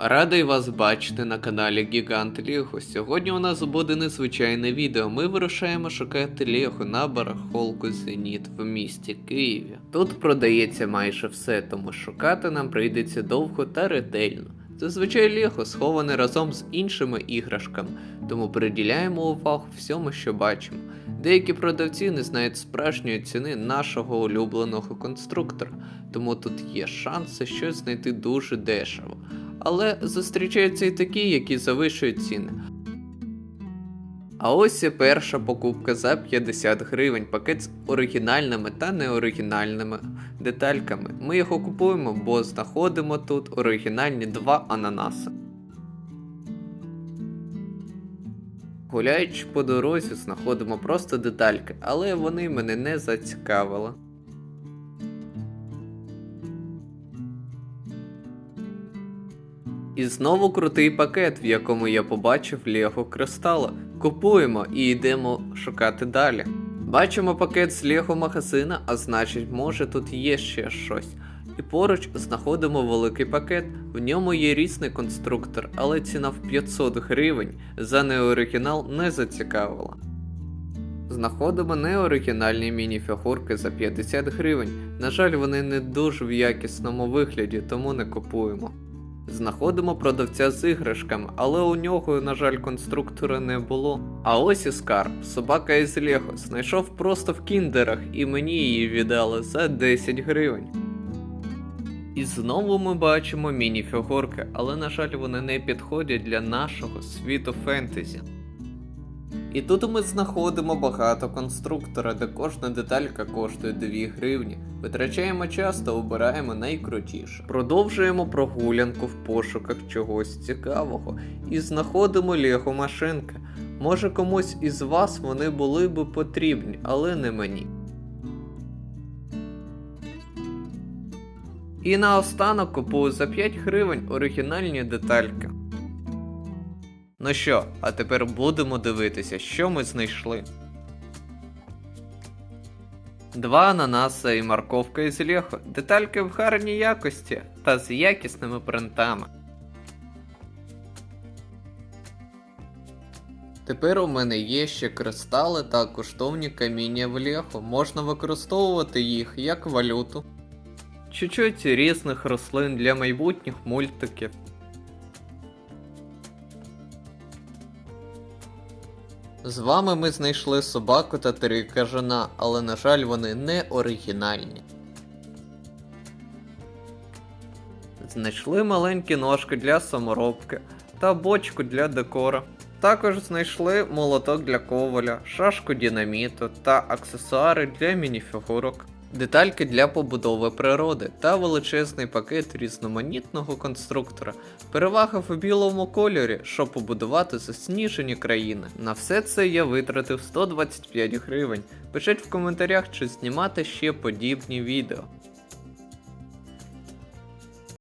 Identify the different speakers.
Speaker 1: Радий вас бачити на каналі Гігант Лего. Сьогодні у нас буде незвичайне відео. Ми вирушаємо шукати Лего на барахолку Зеніт в місті Києві. Тут продається майже все, тому шукати нам прийдеться довго та ретельно. Зазвичай Лего сховане разом з іншими іграшками, тому приділяємо увагу всьому, що бачимо. Деякі продавці не знають справжньої ціни нашого улюбленого конструктора, тому тут є шанси щось знайти дуже дешево. Але зустрічаються і такі, які завищують ціни. А ось і перша покупка за 50 гривень, пакет з оригінальними та неоригінальними детальками. Ми його купуємо, бо знаходимо тут оригінальні два ананаси. Гуляючи по дорозі, знаходимо просто детальки, але вони мене не зацікавили. І знову крутий пакет, в якому я побачив Лего Кристала. Купуємо і йдемо шукати далі. Бачимо пакет з Лего магазина, а значить, може тут є ще щось. І поруч знаходимо великий пакет, в ньому є різний конструктор, але ціна в 500 гривень за неоригінал не зацікавила. Знаходимо неоригінальні мініфігурки за 50 гривень. На жаль, вони не дуже в якісному вигляді, тому не купуємо. Знаходимо продавця з іграшками, але у нього, на жаль, конструктора не було. А ось і скарб, собака із Лего, знайшов просто в кіндерах, і мені її віддали за 10 гривень. І знову ми бачимо міні-фігурки, але на жаль вони не підходять для нашого світу фентезі. І тут ми знаходимо багато конструктора, де кожна деталька коштує 2 гривні. Витрачаємо час та обираємо найкрутіше. Продовжуємо прогулянку в пошуках чогось цікавого і знаходимо лего машинки. Може комусь із вас вони були би потрібні, але не мені. І наостанок купую за 5 гривень оригінальні детальки. Ну що, а тепер будемо дивитися, що ми знайшли. Два ананаса і морковка із Лего, детальки в гарній якості та з якісними принтами. Тепер у мене є ще кристали та коштовні каміння в Лего. Можна використовувати їх як валюту. Чуть-чуть різних рослин для майбутніх мультиків. З вами ми знайшли собаку та три кажана, але на жаль вони не оригінальні. Знайшли маленькі ножки для саморобки та бочку для декора. Також знайшли молоток для коваля, шашку динаміту та аксесуари для мініфігурок. Детальки для побудови природи та величезний пакет різноманітного конструктора. Перевага в білому кольорі, щоб побудувати засніжені країни. На все це я витратив 125 гривень. Пишіть в коментарях, чи знімати ще подібні відео.